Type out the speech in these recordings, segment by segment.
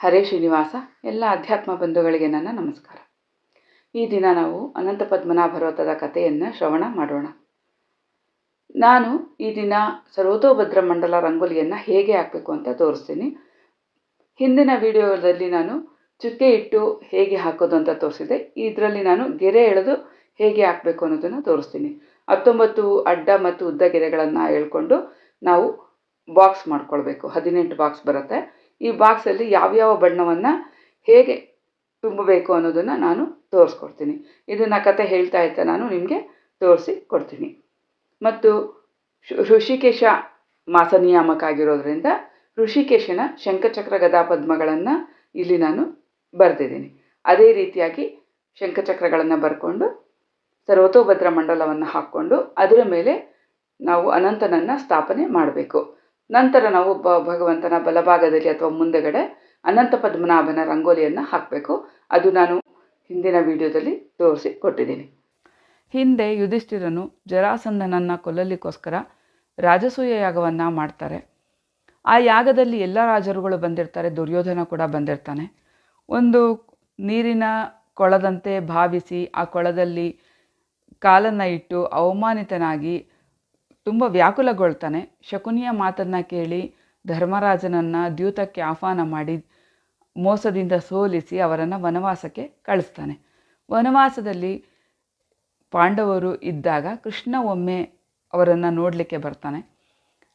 ಹರೇ ಶ್ರೀನಿವಾಸ, ಎಲ್ಲ ಅಧ್ಯಾತ್ಮ ಬಂಧುಗಳಿಗೆ ನನ್ನ ನಮಸ್ಕಾರ. ಈ ದಿನ ನಾವು ಅನಂತ ಪದ್ಮನಾಭ ಕಥೆಯನ್ನು ಶ್ರವಣ ಮಾಡೋಣ. ನಾನು ಈ ದಿನ ಸರ್ವತೋಭದ್ರ ಮಂಡಲ ರಂಗೋಲಿಯನ್ನು ಹೇಗೆ ಹಾಕಬೇಕು ಅಂತ ತೋರಿಸ್ತೀನಿ. ಹಿಂದಿನ ವಿಡಿಯೋದಲ್ಲಿ ನಾನು ಚುಕ್ಕೆ ಇಟ್ಟು ಹೇಗೆ ಹಾಕೋದು ಅಂತ ತೋರಿಸಿದೆ. ಇದರಲ್ಲಿ ನಾನು ಗೆರೆ ಎಳೆದು ಹೇಗೆ ಹಾಕಬೇಕು ಅನ್ನೋದನ್ನು ತೋರಿಸ್ತೀನಿ. ಹತ್ತೊಂಬತ್ತು ಅಡ್ಡ ಮತ್ತು ಉದ್ದ ಗೆರೆಗಳನ್ನು ಎಳ್ಕೊಂಡು ನಾವು ಬಾಕ್ಸ್ ಮಾಡ್ಕೊಳ್ಬೇಕು. ಹದಿನೆಂಟು ಬಾಕ್ಸ್ ಬರುತ್ತೆ. ಈ ಬಾಕ್ಸಲ್ಲಿ ಯಾವ್ಯಾವ ಬಣ್ಣವನ್ನು ಹೇಗೆ ತುಂಬಬೇಕು ಅನ್ನೋದನ್ನು ನಾನು ತೋರಿಸ್ಕೊಡ್ತೀನಿ. ಇದನ್ನು ಕತೆ ಹೇಳ್ತಾ ಇರ್ತಾ ನಾನು ನಿಮಗೆ ತೋರಿಸಿ ಕೊಡ್ತೀನಿ. ಮತ್ತು ಋಷಿಕೇಶ ಮಾಸ ನಿಯಾಮಕ ಆಗಿರೋದ್ರಿಂದ ಋಷಿಕೇಶನ ಶಂಖಚಕ್ರ ಗದಾ ಪದ್ಮಗಳನ್ನು ಇಲ್ಲಿ ನಾನು ಬರೆದಿದ್ದೀನಿ. ಅದೇ ರೀತಿಯಾಗಿ ಶಂಖಚಕ್ರಗಳನ್ನು ಬರ್ಕೊಂಡು ಸರ್ವತೋಭದ್ರ ಮಂಡಲವನ್ನು ಹಾಕ್ಕೊಂಡು ಅದರ ಮೇಲೆ ನಾವು ಅನಂತನನ್ನು ಸ್ಥಾಪನೆ ಮಾಡಬೇಕು. ನಂತರ ನಾವು ಬ ಭಗವಂತನ ಬಲಭಾಗದಲ್ಲಿ ಅಥವಾ ಮುಂದೆಗಡೆ ಅನಂತ ಪದ್ಮನಾಭನ ರಂಗೋಲಿಯನ್ನು ಹಾಕಬೇಕು. ಅದು ನಾನು ಹಿಂದಿನ ವಿಡಿಯೋದಲ್ಲಿ ತೋರಿಸಿ ಕೊಟ್ಟಿದ್ದೀನಿ. ಹಿಂದೆ ಯುಧಿಷ್ಠಿರನು ಜರಾಸಂಧನನ್ನು ಕೊಲ್ಲಲಿಕ್ಕೋಸ್ಕರ ರಾಜಸೂಯ ಯಾಗವನ್ನು ಮಾಡ್ತಾರೆ. ಆ ಯಾಗದಲ್ಲಿ ಎಲ್ಲ ರಾಜರುಗಳು ಬಂದಿರ್ತಾರೆ, ದುರ್ಯೋಧನ ಕೂಡ ಬಂದಿರ್ತಾನೆ. ಒಂದು ನೀರಿನ ಕೊಳದಂತೆ ಭಾವಿಸಿ ಆ ಕೊಳದಲ್ಲಿ ಕಾಲನ್ನು ಇಟ್ಟು ಅವಮಾನಿತನಾಗಿ ತುಂಬ ವ್ಯಾಕುಲಗೊಳ್ತಾನೆ. ಶಕುನಿಯ ಮಾತನ್ನು ಕೇಳಿ ಧರ್ಮರಾಜನನ್ನು ದ್ಯೂತಕ್ಕೆ ಆಹ್ವಾನ ಮಾಡಿ ಮೋಸದಿಂದ ಸೋಲಿಸಿ ಅವರನ್ನು ವನವಾಸಕ್ಕೆ ಕಳಿಸ್ತಾನೆ. ವನವಾಸದಲ್ಲಿ ಪಾಂಡವರು ಇದ್ದಾಗ ಕೃಷ್ಣ ಒಮ್ಮೆ ಅವರನ್ನು ನೋಡಲಿಕ್ಕೆ ಬರ್ತಾನೆ.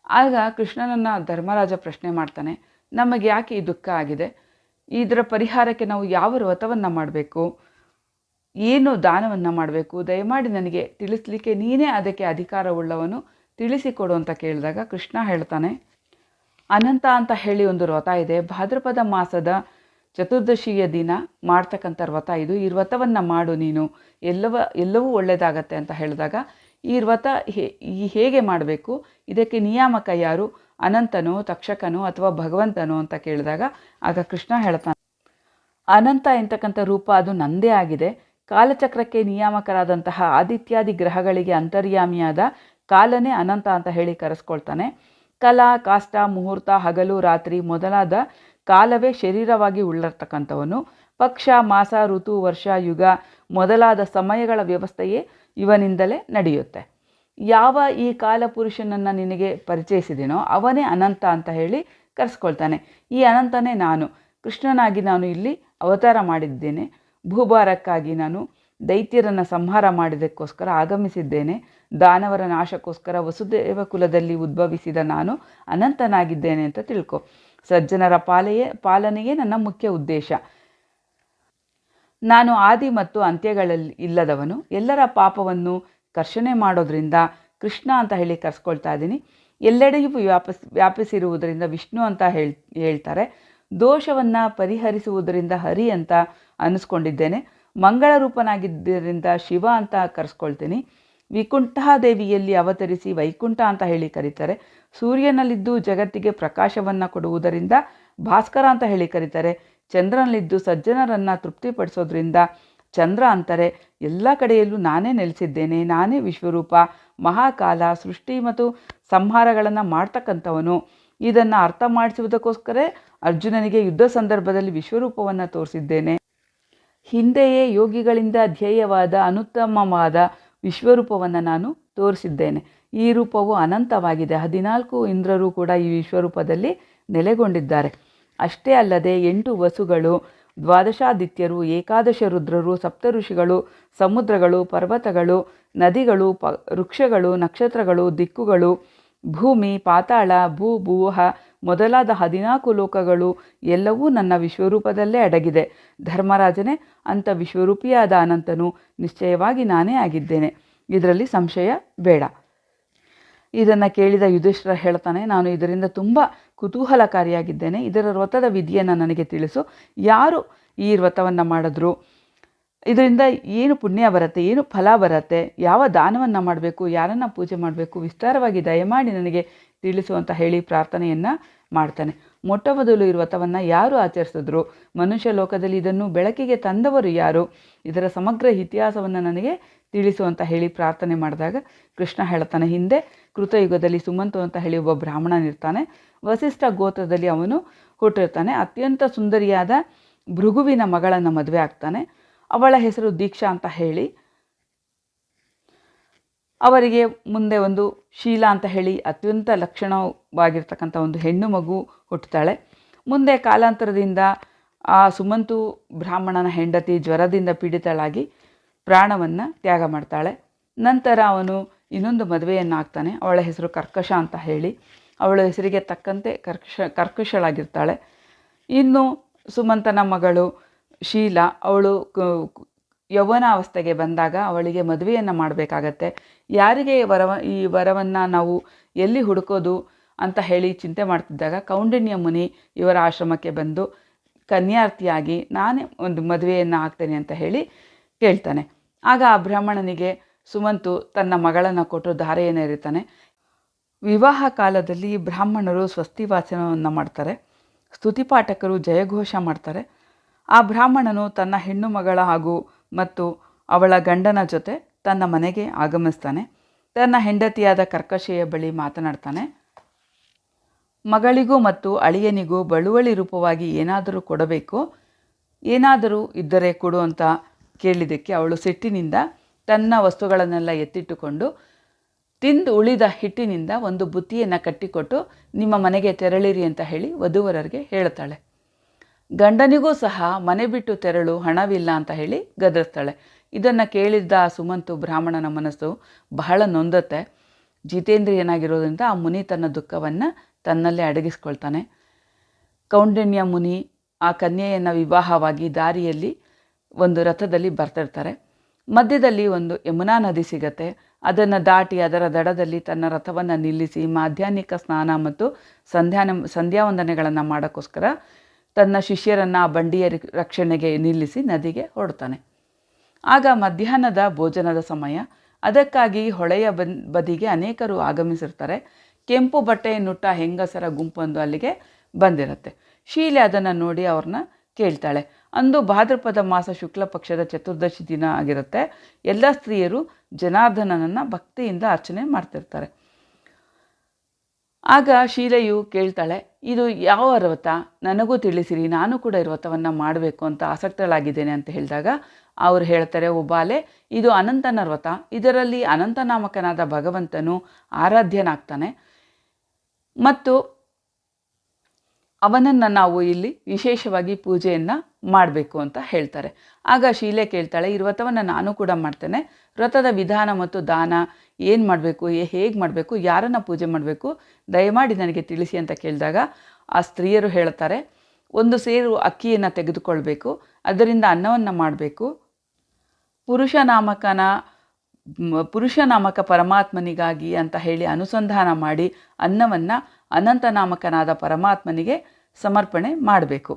ಆಗ ಕೃಷ್ಣನನ್ನು ಧರ್ಮರಾಜ ಪ್ರಶ್ನೆ ಮಾಡ್ತಾನೆ, ನಮಗೆ ಯಾಕೆ ಈ ದುಃಖ ಆಗಿದೆ? ಇದರ ಪರಿಹಾರಕ್ಕೆ ನಾವು ಯಾವ ವ್ರತವನ್ನು ಮಾಡಬೇಕು? ಏನು ದಾನವನ್ನು ಮಾಡಬೇಕು? ದಯಮಾಡಿ ನನಗೆ ತಿಳಿಸ್ಲಿಕ್ಕೆ ನೀನೇ ಅದಕ್ಕೆ ಅಧಿಕಾರವುಳ್ಳವನು. ತಿಳಿಸಿಕೊಡು ಅಂತ ಕೇಳಿದಾಗ ಕೃಷ್ಣ ಹೇಳ್ತಾನೆ, ಅನಂತ ಅಂತ ಹೇಳಿ ಒಂದು ವ್ರತ ಇದೆ. ಭಾದ್ರಪದ ಮಾಸದ ಚತುರ್ದಶಿಯ ದಿನ ಮಾಡ್ತಕ್ಕಂಥ ವ್ರತ ಇದು. ಈ ವ್ರತವನ್ನು ಮಾಡು ನೀನು. ಎಲ್ಲವ, ಎಲ್ಲವೂ ಒಳ್ಳೆಯದಾಗತ್ತೆ ಅಂತ ಹೇಳಿದಾಗ, ಈ ವ್ರತ ಹೇಗೆ ಮಾಡಬೇಕು? ಇದಕ್ಕೆ ನಿಯಾಮಕ ಯಾರು? ಅನಂತನೋ, ತಕ್ಷಕನೋ ಅಥವಾ ಭಗವಂತನೋ ಅಂತ ಕೇಳಿದಾಗ ಆಗ ಕೃಷ್ಣ ಹೇಳ್ತಾನೆ, ಅನಂತ ಎಂತಕ್ಕಂಥ ರೂಪ ಅದು ನಂದೇ ಆಗಿದೆ. ಕಾಲಚಕ್ರಕ್ಕೆ ನಿಯಾಮಕರಾದಂತಹ ಆದಿತ್ಯಾದಿ ಗ್ರಹಗಳಿಗೆ ಅಂತರ್ಯಾಮಿಯಾದ ಕಾಲನೇ ಅನಂತ ಅಂತ ಹೇಳಿ ಕರೆಸ್ಕೊಳ್ತಾನೆ. ಕಲಾ, ಕಾಷ್ಟ, ಮುಹೂರ್ತ, ಹಗಲು, ರಾತ್ರಿ ಮೊದಲಾದ ಕಾಲವೇ ಶರೀರವಾಗಿ ಉಳ್ಳಿರ್ತಕ್ಕಂಥವನು. ಪಕ್ಷ, ಮಾಸ, ಋತು, ವರ್ಷ, ಯುಗ ಮೊದಲಾದ ಸಮಯಗಳ ವ್ಯವಸ್ಥೆಯೇ ಇವನಿಂದಲೇ ನಡೆಯುತ್ತೆ. ಯಾವ ಈ ಕಾಲಪುರುಷನನ್ನು ನಿನಗೆ ಪರಿಚಯಿಸಿದೆನೋ ಅವನೇ ಅನಂತ ಅಂತ ಹೇಳಿ ಕರೆಸ್ಕೊಳ್ತಾನೆ. ಈ ಅನಂತನೇ ನಾನು. ಕೃಷ್ಣನಾಗಿ ನಾನು ಇಲ್ಲಿ ಅವತಾರ ಮಾಡಿದ್ದೇನೆ. ಭೂಭಾರಕ್ಕಾಗಿ ನಾನು ದೈತ್ಯರನ್ನು ಸಂಹಾರ ಮಾಡಿದ್ದಕ್ಕೋಸ್ಕರ ಆಗಮಿಸಿದ್ದೇನೆ. ದಾನವರ ನಾಶಕ್ಕೋಸ್ಕರ ವಸುದೇವ ಕುಲದಲ್ಲಿ ಉದ್ಭವಿಸಿದ ನಾನು ಅನಂತನಾಗಿದ್ದೇನೆ ಅಂತ ತಿಳ್ಕೊ. ಸಜ್ಜನರ ಪಾಲೆಯೇ, ಪಾಲನೆಯೇ ನನ್ನ ಮುಖ್ಯ ಉದ್ದೇಶ. ನಾನು ಆದಿ ಮತ್ತು ಅಂತ್ಯಗಳಲ್ಲಿ ಇಲ್ಲದವನು. ಎಲ್ಲರ ಪಾಪವನ್ನು ಕರ್ಷಣೆ ಮಾಡೋದ್ರಿಂದ ಕೃಷ್ಣ ಅಂತ ಹೇಳಿ ಕರ್ಸ್ಕೊಳ್ತಾ ಇದ್ದೀನಿ. ಎಲ್ಲೆಡೆಯೂ ವ್ಯಾಪಿಸ್, ವ್ಯಾಪಿಸಿರುವುದರಿಂದ ವಿಷ್ಣು ಅಂತ ಹೇಳ್, ಹೇಳ್ತಾರೆ. ದೋಷವನ್ನು ಪರಿಹರಿಸುವುದರಿಂದ ಹರಿ ಅಂತ ಅನ್ನಿಸ್ಕೊಂಡಿದ್ದೇನೆ ಮಂಗಳ ರೂಪನಾಗಿದ್ದರಿಂದ ಶಿವ ಅಂತ ಕರೆಸ್ಕೊಳ್ತೀನಿ. ವಿಕುಂಠಾದೇವಿಯಲ್ಲಿ ಅವತರಿಸಿ ವೈಕುಂಠ ಅಂತ ಹೇಳಿ ಕರೀತಾರೆ. ಸೂರ್ಯನಲ್ಲಿದ್ದು ಜಗತ್ತಿಗೆ ಪ್ರಕಾಶವನ್ನು ಕೊಡುವುದರಿಂದ ಭಾಸ್ಕರ ಅಂತ ಹೇಳಿ ಕರೀತಾರೆ. ಚಂದ್ರನಲ್ಲಿದ್ದು ಸಜ್ಜನರನ್ನು ತೃಪ್ತಿಪಡಿಸೋದ್ರಿಂದ ಚಂದ್ರ ಅಂತಾರೆ. ಎಲ್ಲ ಕಡೆಯಲ್ಲೂ ನಾನೇ ನೆಲೆಸಿದ್ದೇನೆ. ನಾನೇ ವಿಶ್ವರೂಪ. ಮಹಾಕಾಲ, ಸೃಷ್ಟಿ ಮತ್ತು ಸಂಹಾರಗಳನ್ನು ಮಾಡ್ತಕ್ಕಂಥವನು. ಇದನ್ನು ಅರ್ಥ ಮಾಡಿಸುವುದಕ್ಕೋಸ್ಕರ ಅರ್ಜುನನಿಗೆ ಯುದ್ಧ ಸಂದರ್ಭದಲ್ಲಿ ವಿಶ್ವರೂಪವನ್ನು ತೋರಿಸಿದ್ದೇನೆ. ಹಿಂದೆಯೇ ಯೋಗಿಗಳಿಂದ ಧ್ಯೇಯವಾದ, ಅನುತ್ತಮವಾದ ವಿಶ್ವರೂಪವನ್ನು ನಾನು ತೋರಿಸಿದ್ದೇನೆ. ಈ ರೂಪವು ಅನಂತವಾಗಿದೆ. ಹದಿನಾಲ್ಕು ಇಂದ್ರರು ಕೂಡ ಈ ವಿಶ್ವರೂಪದಲ್ಲಿ ನೆಲೆಗೊಂಡಿದ್ದಾರೆ. ಅಷ್ಟೇ ಅಲ್ಲದೆ ಎಂಟು ವಸುಗಳು, ದ್ವಾದಶಾದಿತ್ಯರು, ಏಕಾದಶ ರುದ್ರರು, ಸಪ್ತಋಷಿಗಳು, ಸಮುದ್ರಗಳು, ಪರ್ವತಗಳು, ನದಿಗಳು ವೃಕ್ಷಗಳು, ನಕ್ಷತ್ರಗಳು, ದಿಕ್ಕುಗಳು, ಭೂಮಿ, ಪಾತಾಳ, ಭೂ ಭೂಹ ಮೊದಲಾದ ಹದಿನಾಲ್ಕು ಲೋಕಗಳು ಎಲ್ಲವೂ ನನ್ನ ವಿಶ್ವರೂಪದಲ್ಲೇ ಅಡಗಿದೆ. ಧರ್ಮರಾಜನೇ ಅಂಥ ವಿಶ್ವರೂಪಿಯಾದ ಅನಂತನು ನಿಶ್ಚಯವಾಗಿ ನಾನೇ ಆಗಿದ್ದೇನೆ. ಇದರಲ್ಲಿ ಸಂಶಯ ಬೇಡ. ಇದನ್ನು ಕೇಳಿದ ಯುಧಿಷ್ಠರ ಹೇಳ್ತಾನೆ, ನಾನು ಇದರಿಂದ ತುಂಬ ಕುತೂಹಲಕಾರಿಯಾಗಿದ್ದೇನೆ. ಇದರ ವ್ರತದ ವಿಧಿಯನ್ನು ನನಗೆ ತಿಳಿಸು. ಯಾರು ಈ ವ್ರತವನ್ನು ಮಾಡಿದ್ರು? ಇದರಿಂದ ಏನು ಪುಣ್ಯ ಬರುತ್ತೆ? ಏನು ಫಲ ಬರುತ್ತೆ? ಯಾವ ದಾನವನ್ನು ಮಾಡಬೇಕು? ಯಾರನ್ನು ಪೂಜೆ ಮಾಡಬೇಕು? ವಿಸ್ತಾರವಾಗಿ ದಯಮಾಡಿ ನನಗೆ ತಿಳಿಸು ಅಂತ ಹೇಳಿ ಪ್ರಾರ್ಥನೆಯನ್ನು ಮಾಡ್ತಾನೆ. ಮೊಟ್ಟ ಮೊದಲು ಇರುವತವನ್ನು ಯಾರು ಆಚರಿಸಿದ್ರು? ಮನುಷ್ಯ ಲೋಕದಲ್ಲಿ ಇದನ್ನು ಬೆಳಕಿಗೆ ತಂದವರು ಯಾರು? ಇದರ ಸಮಗ್ರ ಇತಿಹಾಸವನ್ನು ನನಗೆ ತಿಳಿಸು ಅಂತ ಹೇಳಿ ಪ್ರಾರ್ಥನೆ ಮಾಡಿದಾಗ ಕೃಷ್ಣ ಹೇಳ್ತಾನೆ, ಹಿಂದೆ ಕೃತಯುಗದಲ್ಲಿ ಸುಮಂತು ಅಂತ ಹೇಳಿ ಒಬ್ಬ ಬ್ರಾಹ್ಮಣನಿರ್ತಾನೆ ವಸಿಷ್ಠ ಗೋತ್ರದಲ್ಲಿ ಅವನು ಹುಟ್ಟಿರ್ತಾನೆ. ಅತ್ಯಂತ ಸುಂದರಿಯಾದ ಭೃಗುವಿನ ಮಗಳನ್ನು ಮದುವೆ ಆಗ್ತಾನೆ. ಅವಳ ಹೆಸರು ದೀಕ್ಷಾ ಅಂತ ಹೇಳಿ ಅವರಿಗೆ ಮುಂದೆ ಒಂದು ಶೀಲಾ ಅಂತ ಹೇಳಿ ಅತ್ಯಂತ ಲಕ್ಷಣವಾಗಿರ್ತಕ್ಕಂಥ ಒಂದು ಹೆಣ್ಣು ಮಗು ಹುಟ್ಟುತ್ತಾಳೆ. ಮುಂದೆ ಕಾಲಾಂತರದಿಂದ ಆ ಸುಮಂತು ಬ್ರಾಹ್ಮಣನ ಹೆಂಡತಿ ಜ್ವರದಿಂದ ಪೀಡಿತಳಾಗಿ ಪ್ರಾಣವನ್ನು ತ್ಯಾಗ ಮಾಡ್ತಾಳೆ. ನಂತರ ಅವನು ಇನ್ನೊಂದು ಮದುವೆಯನ್ನು ಆಗ್ತಾನೆ ಅವಳ ಹೆಸರು ಕರ್ಕಶ ಅಂತ ಹೇಳಿ ಅವಳ ಹೆಸರಿಗೆ ತಕ್ಕಂತೆ ಕರ್ಕಶ, ಕರ್ಕಶಳಾಗಿರ್ತಾಳೆ. ಇನ್ನು ಸುಮಂತನ ಮಗಳು ಶೀಲಾ, ಅವಳು ಯೌವನಾವಸ್ಥೆಗೆ ಬಂದಾಗ ಅವಳಿಗೆ ಮದುವೆಯನ್ನು ಮಾಡಬೇಕಾಗತ್ತೆ. ಯಾರಿಗೆ ವರವ, ಈ ವರವನ್ನು ನಾವು ಎಲ್ಲಿ ಹುಡುಕೋದು ಅಂತ ಹೇಳಿ ಚಿಂತೆ ಮಾಡ್ತಿದ್ದಾಗ ಕೌಂಡಿನ್ಯ ಮುನಿ ಇವರ ಆಶ್ರಮಕ್ಕೆ ಬಂದು ಕನ್ಯಾರ್ಥಿಯಾಗಿ ನಾನೇ ಒಂದು ಮದುವೆಯನ್ನು ಆಗ್ತೇನೆ ಅಂತ ಹೇಳಿ ಕೇಳ್ತಾನೆ. ಆಗ ಆ ಬ್ರಾಹ್ಮಣನಿಗೆ ಸುಮಂತು ತನ್ನ ಮಗಳನ್ನು ಕೊಟ್ಟು ಧಾರೆಯನ್ನು ಇರುತ್ತಾನೆ ವಿವಾಹ ಕಾಲದಲ್ಲಿ ಬ್ರಾಹ್ಮಣರು ಸ್ವಸ್ತಿ ವಾಚನವನ್ನು ಮಾಡ್ತಾರೆ. ಸ್ತುತಿಪಾಠಕರು ಜಯಘೋಷ ಮಾಡ್ತಾರೆ. ಆ ಬ್ರಾಹ್ಮಣನು ತನ್ನ ಹೆಣ್ಣು ಮಗಳ ಹಾಗೂ ಮತ್ತು ಅವಳ ಗಂಡನ ಜೊತೆ ತನ್ನ ಮನೆಗೆ ಆಗಮಿಸ್ತಾನೆ. ತನ್ನ ಹೆಂಡತಿಯಾದ ಕರ್ಕಶೆಯ ಬಳಿ ಮಾತನಾಡ್ತಾನೆ. ಮಗಳಿಗೂ ಮತ್ತು ಅಳಿಯನಿಗೂ ಬಳುವಳಿ ರೂಪವಾಗಿ ಏನಾದರೂ ಕೊಡಬೇಕು, ಏನಾದರೂ ಇದ್ದರೆ ಕೊಡು ಅಂತ ಕೇಳಿದ್ದಕ್ಕೆ ಅವಳು ಸಿಟ್ಟಿನಿಂದ ತನ್ನ ವಸ್ತುಗಳನ್ನೆಲ್ಲ ಎತ್ತಿಟ್ಟುಕೊಂಡು ತಿಂದು ಉಳಿದ ಹಿಟ್ಟಿನಿಂದ ಒಂದು ಬುತ್ತಿಯನ್ನು ಕಟ್ಟಿಕೊಟ್ಟು, ನಿಮ್ಮ ಮನೆಗೆ ತೆರಳಿರಿ ಅಂತ ಹೇಳಿ ವಧುವರರಿಗೆ ಹೇಳ್ತಾಳೆ. ಗಂಡನಿಗೂ ಸಹ ಮನೆ ಬಿಟ್ಟು ತೆರಳು, ಹಣವಿಲ್ಲ ಅಂತ ಹೇಳಿ ಗದರಿಸ್ತಾಳೆ ಇದನ್ನು ಕೇಳಿದ್ದ ಆ ಸುಮಂತು ಬ್ರಾಹ್ಮಣನ ಮನಸ್ಸು ಬಹಳ ನೊಂದತ್ತೆ. ಜಿತೇಂದ್ರಿಯನಾಗಿರೋದ್ರಿಂದ ಆ ಮುನಿ ತನ್ನ ದುಃಖವನ್ನು ತನ್ನಲ್ಲೇ ಅಡಗಿಸ್ಕೊಳ್ತಾನೆ. ಕೌಂಡಿನ್ಯ ಮುನಿ ಆ ಕನ್ಯೆಯನ್ನು ವಿವಾಹವಾಗಿ ದಾರಿಯಲ್ಲಿ ಒಂದು ರಥದಲ್ಲಿ ಬರ್ತಿರ್ತಾರೆ. ಮಧ್ಯದಲ್ಲಿ ಒಂದು ಯಮುನಾ ನದಿ ಸಿಗತ್ತೆ. ಅದನ್ನು ದಾಟಿ ಅದರ ದಡದಲ್ಲಿ ತನ್ನ ರಥವನ್ನು ನಿಲ್ಲಿಸಿ ಮಾಧ್ಯಾಹ್ನಿಕ ಸ್ನಾನ ಮತ್ತು ಸಂಧ್ಯಾನ ಸಂಧ್ಯಾವಂದನೆಗಳನ್ನು ಮಾಡೋಕ್ಕೋಸ್ಕರ ತನ್ನ ಶಿಷ್ಯರನ್ನು ಆ ಬಂಡಿಯ ರಕ್ಷಣೆಗೆ ನಿಲ್ಲಿಸಿ ನದಿಗೆ ಹೊರಡ್ತಾನೆ. ಆಗ ಮಧ್ಯಾಹ್ನದ ಭೋಜನದ ಸಮಯ. ಅದಕ್ಕಾಗಿ ಹೊಳೆಯ ಬದಿಗೆ ಅನೇಕರು ಆಗಮಿಸಿರ್ತಾರೆ. ಕೆಂಪು ಬಟ್ಟೆಯನ್ನುಟ್ಟ ಹೆಂಗಸರ ಗುಂಪೊಂದು ಅಲ್ಲಿಗೆ ಬಂದಿರುತ್ತೆ. ಶೀಲೆ ಅದನ್ನು ನೋಡಿ ಅವ್ರನ್ನ ಕೇಳ್ತಾಳೆ. ಅಂದು ಭಾದ್ರಪದ ಮಾಸ ಶುಕ್ಲ ಪಕ್ಷದ ಚತುರ್ದಶಿ ದಿನ ಆಗಿರುತ್ತೆ. ಎಲ್ಲ ಸ್ತ್ರೀಯರು ಜನಾರ್ದನನನ್ನು ಭಕ್ತಿಯಿಂದ ಅರ್ಚನೆ ಮಾಡ್ತಿರ್ತಾರೆ. ಆಗ ಶೀಲೆಯು ಕೇಳ್ತಾಳೆ, ಇದು ಯಾವ ವ್ರತ ನನಗೂ ತಿಳಿಸಿರಿ, ನಾನು ಕೂಡ ಈ ಮಾಡಬೇಕು ಅಂತ ಆಸಕ್ತಳಾಗಿದ್ದೇನೆ ಅಂತ ಹೇಳಿದಾಗ ಅವರು ಹೇಳ್ತಾರೆ ಒಬ್ಬಾಲೆ ಇದು ಅನಂತನ ವ್ರತ ಇದರಲ್ಲಿ ಅನಂತನಾಮಕನಾದ ಭಗವಂತನು ಆರಾಧ್ಯನಾಗ್ತಾನೆ. ಮತ್ತು ಅವನನ್ನು ನಾವು ಇಲ್ಲಿ ವಿಶೇಷವಾಗಿ ಪೂಜೆಯನ್ನು ಮಾಡಬೇಕು ಅಂತ ಹೇಳ್ತಾರೆ. ಆಗ ಶೀಲೆ ಕೇಳ್ತಾಳೆ, ಈ ವ್ರತವನ್ನು ನಾನು ಕೂಡ ಮಾಡ್ತೇನೆ. ವ್ರತದ ವಿಧಾನ ಮತ್ತು ದಾನ ಏನು ಮಾಡಬೇಕು ಹೇಗೆ ಮಾಡಬೇಕು, ಯಾರನ್ನು ಪೂಜೆ ಮಾಡಬೇಕು, ದಯಮಾಡಿ ನನಗೆ ತಿಳಿಸಿ ಅಂತ ಕೇಳಿದಾಗ ಆ ಸ್ತ್ರೀಯರು ಹೇಳ್ತಾರೆ, ಒಂದು ಸೇರು ಅಕ್ಕಿಯನ್ನು ತೆಗೆದುಕೊಳ್ಬೇಕು, ಅದರಿಂದ ಅನ್ನವನ್ನು ಮಾಡಬೇಕು. ಪುರುಷ ನಾಮಕನ ಪುರುಷ ನಾಮಕ ಪರಮಾತ್ಮನಿಗಾಗಿ ಅಂತ ಹೇಳಿ ಅನುಸಂಧಾನ ಮಾಡಿ ಅನ್ನವನ್ನು ಅನಂತ ನಾಮಕನಾದ ಪರಮಾತ್ಮನಿಗೆ ಸಮರ್ಪಣೆ ಮಾಡಬೇಕು.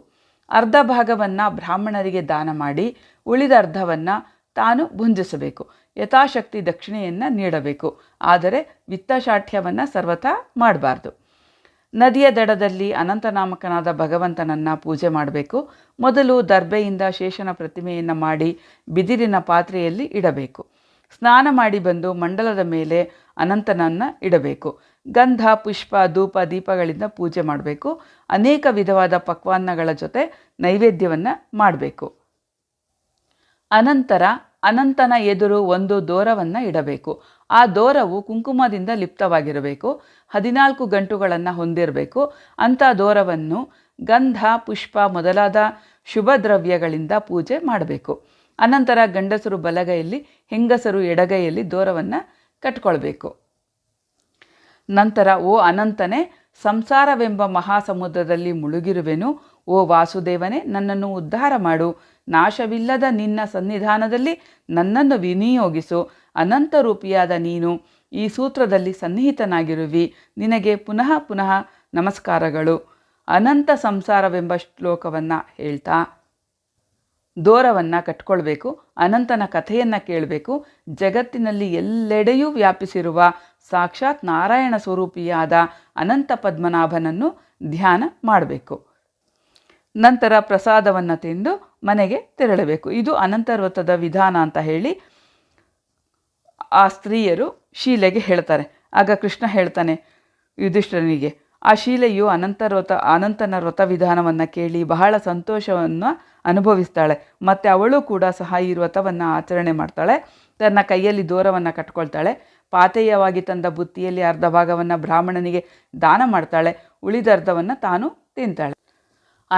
ಅರ್ಧ ಭಾಗವನ್ನು ಬ್ರಾಹ್ಮಣರಿಗೆ ದಾನ ಮಾಡಿ, ಉಳಿದ ಅರ್ಧವನ್ನು ತಾನು ಭುಂಜಿಸಬೇಕು. ಯಥಾಶಕ್ತಿ ದಕ್ಷಿಣೆಯನ್ನು ನೀಡಬೇಕು. ಆದರೆ ವಿತ್ತಶಾಠ್ಯವನ್ನು ಸರ್ವಥಾ ಮಾಡಬಾರ್ದು. ನದಿಯ ದಡದಲ್ಲಿ ಅನಂತನಾಮಕನಾದ ಭಗವಂತನನ್ನು ಪೂಜೆ ಮಾಡಬೇಕು. ಮೊದಲು ದರ್ಬೆಯಿಂದ ಶೇಷನ ಪ್ರತಿಮೆಯನ್ನು ಮಾಡಿ ಬಿದಿರಿನ ಪಾತ್ರೆಯಲ್ಲಿ ಇಡಬೇಕು. ಸ್ನಾನ ಮಾಡಿ ಬಂದು ಮಂಡಲದ ಮೇಲೆ ಅನಂತನನ್ನು ಇಡಬೇಕು. ಗಂಧ, ಪುಷ್ಪ, ಧೂಪ, ದೀಪಗಳಿಂದ ಪೂಜೆ ಮಾಡಬೇಕು. ಅನೇಕ ವಿಧವಾದ ಪಕ್ವಾನ್ನಗಳ ಜೊತೆ ನೈವೇದ್ಯವನ್ನು ಮಾಡಬೇಕು. ಅನಂತರ ಅನಂತನ ಎದುರು ಒಂದು ದೋರವನ್ನು ಇಡಬೇಕು. ಆ ದೋರವು ಕುಂಕುಮದಿಂದ ಲಿಪ್ತವಾಗಿರಬೇಕು. ಹದಿನಾಲ್ಕು ಗಂಟುಗಳನ್ನು ಹೊಂದಿರಬೇಕು. ಅಂಥ ದೋರವನ್ನು ಗಂಧ, ಪುಷ್ಪ ಮೊದಲಾದ ಶುಭ ದ್ರವ್ಯಗಳಿಂದ ಪೂಜೆ ಮಾಡಬೇಕು. ಅನಂತರ ಗಂಡಸರು ಬಲಗೈಯಲ್ಲಿ, ಹೆಂಗಸರು ಎಡಗೈಯಲ್ಲಿ ದೋರವನ್ನು ಕಟ್ಕೊಳ್ಬೇಕು. ನಂತರ, ಓ ಅನಂತನೇ, ಸಂಸಾರವೆಂಬ ಮಹಾಸಮುದ್ರದಲ್ಲಿ ಮುಳುಗಿರುವೆನು. ಓ ವಾಸುದೇವನೇ, ನನ್ನನ್ನು ಉದ್ಧಾರ ಮಾಡು. ನಾಶವಿಲ್ಲದ ನಿನ್ನ ಸನ್ನಿಧಾನದಲ್ಲಿ ನನ್ನನ್ನು ವಿನಿಯೋಗಿಸು. ಅನಂತ ರೂಪಿಯಾದ ನೀನು ಈ ಸೂತ್ರದಲ್ಲಿ ಸನ್ನಿಹಿತನಾಗಿರುವಿ. ನಿನಗೆ ಪುನಃ ಪುನಃ ನಮಸ್ಕಾರಗಳು. ಅನಂತ ಸಂಸಾರವೆಂಬ ಶ್ಲೋಕವನ್ನು ಹೇಳ್ತಾ, ದೋರವನ್ನು ಕಟ್ಕೊಳ್ಬೇಕು, ಅನಂತನ ಕಥೆಯನ್ನು ಕೇಳಬೇಕು, ಜಗತ್ತಿನಲ್ಲಿ ಎಲ್ಲೆಡೆಯೂ ವ್ಯಾಪಿಸಿರುವ ಸಾಕ್ಷಾತ್ ನಾರಾಯಣ ಸ್ವರೂಪಿಯಾದ ಅನಂತ ಪದ್ಮನಾಭನನ್ನು ಧ್ಯಾನ ಮಾಡಬೇಕು. ನಂತರ ಪ್ರಸಾದವನ್ನು ತಿಂದು ಮನೆಗೆ ತೆರಳಬೇಕು. ಇದು ಅನಂತರ್ವತದ ವಿಧಾನ ಅಂತ ಹೇಳಿ ಆ ಸ್ತ್ರೀಯರು ಶೀಲೆಗೆ ಹೇಳ್ತಾರೆ. ಆಗ ಕೃಷ್ಣ ಹೇಳ್ತಾನೆ, ಯುಧಿಷ್ಠರನಿಗೆ, ಆ ಶೀಲೆಯು ಅನಂತ ವ್ರತ, ಅನಂತನ ವ್ರತ ವಿಧಾನವನ್ನು ಕೇಳಿ ಬಹಳ ಸಂತೋಷವನ್ನು ಅನುಭವಿಸ್ತಾಳೆ. ಮತ್ತು ಅವಳು ಕೂಡ ಸಹ ಈ ವ್ರತವನ್ನು ಆಚರಣೆ ಮಾಡ್ತಾಳೆ. ತನ್ನ ಕೈಯಲ್ಲಿ ದೂರವನ್ನು ಕಟ್ಕೊಳ್ತಾಳೆ. ಪಾತೇಯವಾಗಿ ತಂದ ಬುತ್ತಿಯಲ್ಲಿ ಅರ್ಧ ಭಾಗವನ್ನು ಬ್ರಾಹ್ಮಣನಿಗೆ ದಾನ ಮಾಡ್ತಾಳೆ. ಉಳಿದ ಅರ್ಧವನ್ನು ತಾನು ತಿಂತಾಳೆ.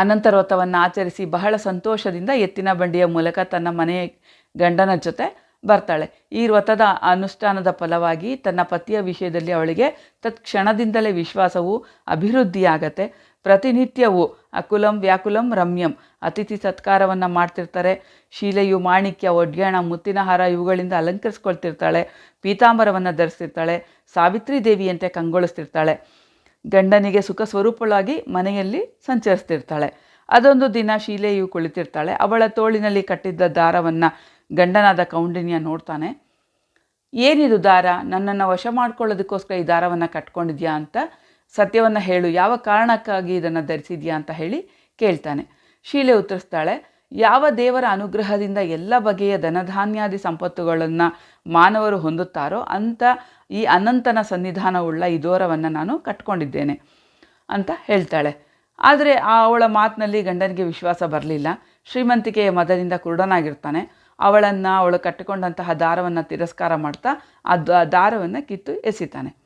ಅನಂತ ವ್ರತವನ್ನು ಆಚರಿಸಿ ಬಹಳ ಸಂತೋಷದಿಂದ ಎತ್ತಿನ ಬಂಡಿಯ ಮೂಲಕ ತನ್ನ ಮನೆ ಗಂಡನ ಜೊತೆ ಬರ್ತಾಳೆ. ಈ ವ್ರತದ ಅನುಷ್ಠಾನದ ಫಲವಾಗಿ ತನ್ನ ಪತಿಯ ವಿಷಯದಲ್ಲಿ ಅವಳಿಗೆ ತತ್ಕ್ಷಣದಿಂದಲೇ ವಿಶ್ವಾಸವು ಅಭಿವೃದ್ಧಿಯಾಗತ್ತೆ. ಪ್ರತಿನಿತ್ಯವೂ ಅಕುಲಂ ವ್ಯಾಕುಲಂ ರಮ್ಯಂ ಅತಿಥಿ ಸತ್ಕಾರವನ್ನು ಮಾಡ್ತಿರ್ತಾರೆ. ಶೀಲೆಯು ಮಾಣಿಕ್ಯ, ಒಡ್ಯಾಣ ಮುತ್ತಿನ ಹಾರ ಇವುಗಳಿಂದ ಅಲಂಕರಿಸ್ಕೊಳ್ತಿರ್ತಾಳೆ. ಪೀತಾಂಬರವನ್ನು ಧರಿಸ್ತಿರ್ತಾಳೆ. ಸಾವಿತ್ರಿ ದೇವಿಯಂತೆ ಕಂಗೊಳಿಸ್ತಿರ್ತಾಳೆ. ಗಂಡನಿಗೆ ಸುಖ ಸ್ವರೂಪಳಾಗಿ ಮನೆಯಲ್ಲಿ ಸಂಚರಿಸ್ತಿರ್ತಾಳೆ. ಅದೊಂದು ದಿನ ಶೀಲೆಯು ಕುಳಿತಿರ್ತಾಳೆ. ಅವಳ ತೋಳಿನಲ್ಲಿ ಕಟ್ಟಿದ್ದ ದಾರವನ್ನು ಗಂಡನಾದ ಕೌಂಡಿನ್ಯ ನೋಡ್ತಾನೆ. ಏನಿದು ದಾರ? ನನ್ನನ್ನು ವಶ ಮಾಡ್ಕೊಳ್ಳೋದಕ್ಕೋಸ್ಕರ ಈ ದಾರವನ್ನು ಕಟ್ಕೊಂಡಿದ್ಯಾ ಅಂತ ಸತ್ಯವನ್ನು ಹೇಳು. ಯಾವ ಕಾರಣಕ್ಕಾಗಿ ಇದನ್ನು ಧರಿಸಿದ್ಯಾ ಅಂತ ಹೇಳಿ ಕೇಳ್ತಾನೆ. ಶೀಲೆ ಉತ್ತರಿಸ್ತಾಳೆ, ಯಾವ ದೇವರ ಅನುಗ್ರಹದಿಂದ ಎಲ್ಲ ಬಗೆಯ ಧನಧಾನ್ಯಾದಿ ಸಂಪತ್ತುಗಳನ್ನು ಮಾನವರು ಹೊಂದುತ್ತಾರೋ ಅಂಥ ಈ ಅನಂತನ ಸನ್ನಿಧಾನವುಳ್ಳ ಈ ದೋರವನ್ನು ನಾನು ಕಟ್ಕೊಂಡಿದ್ದೇನೆ ಅಂತ ಹೇಳ್ತಾಳೆ. ಆದರೆ ಆ ಅವಳ ಮಾತಿನಲ್ಲಿ ಗಂಡನಿಗೆ ವಿಶ್ವಾಸ ಬರಲಿಲ್ಲ. ಶ್ರೀಮಂತಿಕೆಯ ಮದದಿಂದ ಕುರುಡನಾಗಿರ್ತಾನೆ. ಅವಳನ್ನು ಅವಳು ಕಟ್ಟಿಕೊಂಡಂತಹ ದಾರವನ್ನು ತಿರಸ್ಕಾರ ಮಾಡ್ತಾ ಆ ದಾರವನ್ನು ಕಿತ್ತು ಎಸಿತಾನೆ.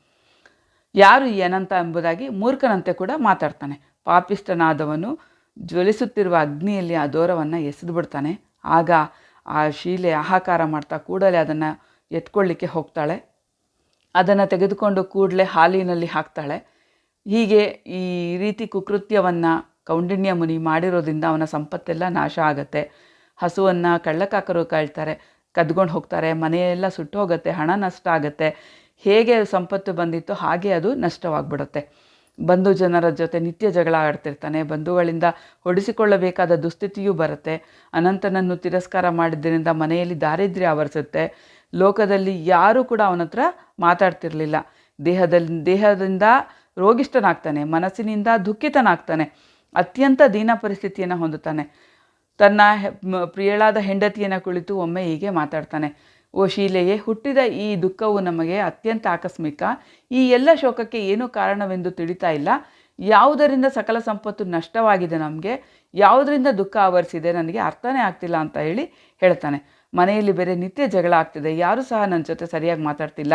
ಯಾರು ಈ ಅನಂತ ಎಂಬುದಾಗಿ ಮೂರ್ಖನಂತೆ ಕೂಡ ಮಾತಾಡ್ತಾನೆ. ಪಾಪಿಷ್ಟನಾದವನು ಜ್ವಲಿಸುತ್ತಿರುವ ಅಗ್ನಿಯಲ್ಲಿ ಆ ದೋರವನ್ನು ಎಸೆದು ಬಿಡ್ತಾನೆ. ಆಗ ಆ ಶೀಲೆ ಆಹಾಕಾರ ಮಾಡ್ತಾ ಕೂಡಲೇ ಅದನ್ನು ಎತ್ಕೊಳ್ಳಿಕ್ಕೆ ಹೋಗ್ತಾಳೆ. ಅದನ್ನು ತೆಗೆದುಕೊಂಡು ಕೂಡಲೇ ಹಾಲಿನಲ್ಲಿ ಹಾಕ್ತಾಳೆ. ಹೀಗೆ ಈ ರೀತಿ ಕುಕೃತ್ಯವನ್ನು ಕೌಂಡಿಣ್ಯ ಮುನಿ ಮಾಡಿರೋದ್ರಿಂದ ಅವನ ಸಂಪತ್ತೆಲ್ಲ ನಾಶ ಆಗುತ್ತೆ. ಹಸುವನ್ನು ಕಳ್ಳಕಾಕರು ಕಳ್ತಾರೆ, ಕದ್ಕೊಂಡು ಹೋಗ್ತಾರೆ, ಮನೆಯೆಲ್ಲ ಸುಟ್ಟು ಹೋಗುತ್ತೆ ಹಣ ನಷ್ಟ ಆಗುತ್ತೆ. ಹೇಗೆ ಸಂಪತ್ತು ಬಂದಿತ್ತು ಹಾಗೆ ಅದು ನಷ್ಟವಾಗ್ಬಿಡುತ್ತೆ. ಬಂಧು ಜನರ ಜೊತೆ ನಿತ್ಯ ಜಗಳ ಆಡ್ತಿರ್ತಾನೆ, ಬಂಧುಗಳಿಂದ ಹೊಡಿಸಿಕೊಳ್ಳಬೇಕಾದ ದುಸ್ಥಿತಿಯೂ ಬರುತ್ತೆ. ಅನಂತನನ್ನು ತಿರಸ್ಕಾರ ಮಾಡಿದ್ದರಿಂದ ಮನೆಯಲ್ಲಿ ದಾರಿದ್ರ್ಯ ಆವರಿಸುತ್ತೆ. ಲೋಕದಲ್ಲಿ ಯಾರೂ ಕೂಡ ಅವನ ಹತ್ರ ಮಾತಾಡ್ತಿರ್ಲಿಲ್ಲ. ದೇಹದಲ್ಲಿ ದೇಹದಿಂದ ರೋಗಿಷ್ಠನಾಗ್ತಾನೆ, ಮನಸ್ಸಿನಿಂದ ದುಃಖಿತನಾಗ್ತಾನೆ, ಅತ್ಯಂತ ದೀನ ಪರಿಸ್ಥಿತಿಯನ್ನು ಹೊಂದುತ್ತಾನೆ. ತನ್ನ ಪ್ರಿಯಳಾದ ಹೆಂಡತಿಯನ್ನು ಕುಳಿತು ಒಮ್ಮೆ ಹೀಗೆ ಮಾತಾಡ್ತಾನೆ, ಓ ಶೀಲೆಯೇ, ಹುಟ್ಟಿದ ಈ ದುಃಖವು ನಮಗೆ ಅತ್ಯಂತ ಆಕಸ್ಮಿಕ. ಈ ಎಲ್ಲ ಶೋಕಕ್ಕೆ ಏನು ಕಾರಣವೆಂದು ತಿಳಿತಾ ಇಲ್ಲ. ಯಾವುದರಿಂದ ಸಕಲ ಸಂಪತ್ತು ನಷ್ಟವಾಗಿದೆ ನಮಗೆ, ಯಾವುದರಿಂದ ದುಃಖ ಆವರಿಸಿದೆ ನನಗೆ ಅರ್ಥನೇ ಆಗ್ತಿಲ್ಲ ಅಂತ ಹೇಳಿ ಹೇಳ್ತಾನೆ. ಮನೆಯಲ್ಲಿ ಬೇರೆ ನಿತ್ಯ ಜಗಳ ಆಗ್ತಿದೆ, ಯಾರೂ ಸಹ ನನ್ನ ಜೊತೆ ಸರಿಯಾಗಿ ಮಾತಾಡ್ತಿಲ್ಲ.